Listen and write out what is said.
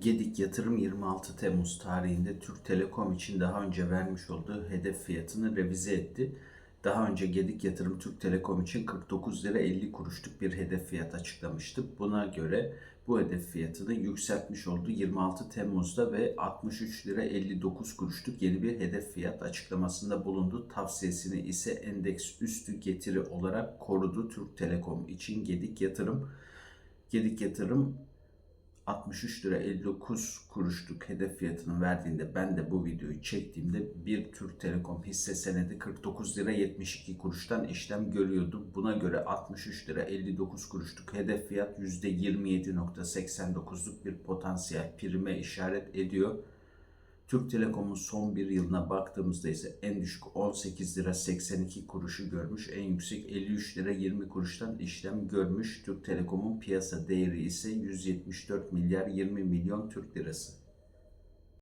Gedik Yatırım 26 Temmuz tarihinde Türk Telekom için daha önce vermiş olduğu hedef fiyatını revize etti. Daha önce Gedik Yatırım Türk Telekom için 49 lira 50 kuruşluk bir hedef fiyat açıklamıştı. Buna göre bu hedef fiyatını yükseltmiş oldu 26 Temmuz'da ve 63 lira 59 kuruşluk yeni bir hedef fiyat açıklamasında bulundu. Tavsiyesini ise endeks üstü getiri olarak korudu Türk Telekom için Gedik Yatırım. Gedik Yatırım 63 lira 59 kuruşluk hedef fiyatını verdiğinde ben de bu videoyu çektiğimde bir Türk Telekom hisse senedi 49 lira 72 kuruştan işlem görüyordu. Buna göre 63 lira 59 kuruşluk hedef fiyat %27.89'luk bir potansiyel prime işaret ediyor. Türk Telekom'un son bir yılına baktığımızda ise en düşük 18 lira 82 kuruşu görmüş, en yüksek 53 lira 20 kuruştan işlem görmüş. Türk Telekom'un piyasa değeri ise 174 milyar 20 milyon Türk lirası.